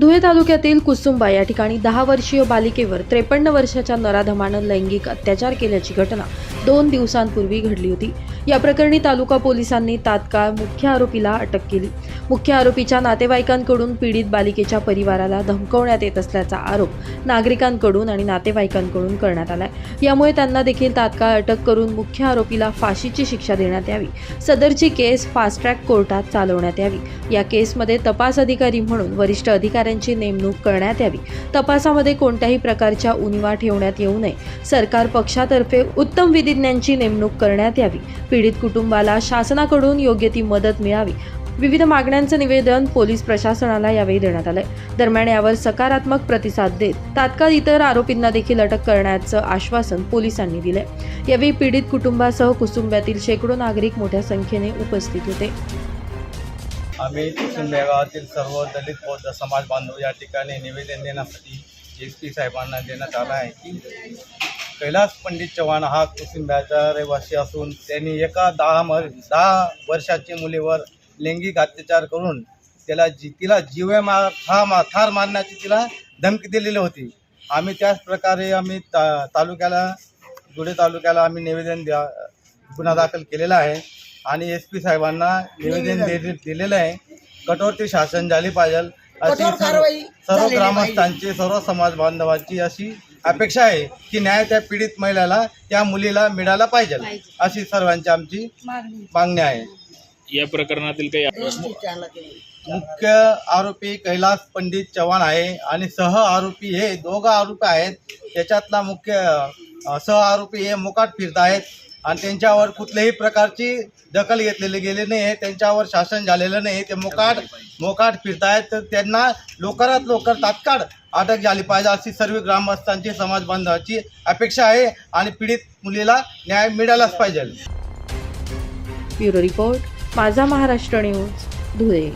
धुळे तालुक्यातील कुसुंबा या ठिकाणी दहा वर्षीय बालिकेवर त्रेपन्न वर्षाच्या नराधमानं लैंगिक अत्याचार केल्याची घटना दोन दिवसांपूर्वी घडली होती. या प्रकरणी तालुका पोलिसांनी तात्काळ मुख्य आरोपीला अटक केली. मुख्य आरोपीच्या नातेवाईकांकडून पीडित बालिकेच्या परिवाराला धमकवण्यात येत असल्याचा आरोप नागरिकांकडून आणि नातेवाईकांकडून करण्यात आला यामुळे त्यांना देखील तात्काळ अटक करून मुख्य आरोपीला फाशीची शिक्षा देण्यात यावी. सदरची केस फास्ट ट्रॅक कोर्टात चालवण्यात यावी. या केसमध्ये तपास अधिकारी म्हणून वरिष्ठ अधिकाऱ्यांची नेमणूक करण्यात यावी. तपासामध्ये कोणत्याही प्रकारच्या उणिवा ठेवण्यात येऊ नये. सरकार पक्षातर्फे उत्तम विधिज्ञांची नेमणूक करण्यात यावी. पीडित कुटुंबाला शासनाकडून योग्य ती मदत मिळावी. विविध मागण्यांचं निवेदन पोलीस प्रशासनाला यावेळी देण्यात आलंय. दरम्यान यावर सकारात्मक प्रतिसाद देत तात्काळ इतर आरोपींना देखील अटक करण्याचं आश्वासन पोलिसांनी दिलंय. यावेळी पीडित कुटुंबासह कुसुंबातील शेकडो नागरिक मोठ्या संख्येने उपस्थित होते. आम्ही कुसुंबे गावातील सर्व दलित बौद्ध समाज बांधव या ठिकाणी निवेदन देण्यासाठी एस पी साहेबांना देण्यात आलं आहे की कैलास पंडित चव्हाण हा कुसुंब्याचा रहिवासी असून त्यांनी एका दहा मर दहा वर्षाच्या मुलीवर लैंगिक अत्याचार करून त्याला जी तिला जीवे मार ठार मा ठार मारण्याची तिला धमकी दिलेली होती. आम्ही त्याच प्रकारे आम्ही ता तालुक्याला गुढे तालुक्याला आम्ही निवेदन द्या गुन्हा दाखल केलेला आहे. आणि एस पी साहेबांना निवेदन दे दिलेलं आहे. कठोरती शासन झाली पाहिजे अशी कठोर सर्व कारवाई सर्व झालेली ग्रामस्थांची सर्व समाज बांधवांची अशी अपेक्षा आहे की न्याय त्या पीडित महिलेला त्या मुलीला मिळाला पाहिजे अशी सर्वांची आमची मागणी मागणी आहे. या प्रकरणातील काही एसटी चालक आहे. मुख्य आरोपी कैलास पंडित चव्हाण आहे आणि सह आरोपी हे दोघं आरोपी आहेत. त्याच्यातला मुख्य अ, सह आरोपी हे मुकाट फिरत आहेत. आणि त्यांच्यावर कुठल्याही प्रकारची दखल घेतलेली गेली नाही आहे. त्यांच्यावर शासन झालेलं नाही ते मोकाट मोकाट फिरत आहेत तर त्यांना लवकरात लवकर तात्काळ अटक झाली पाहिजे अशी सर्व ग्रामस्थांची समाज बांधवाची अपेक्षा आहे आणि पीडित मुलीला न्याय मिळालाच पाहिजे. ब्युरो रिपोर्ट माझा महाराष्ट्र न्यूज धुळे.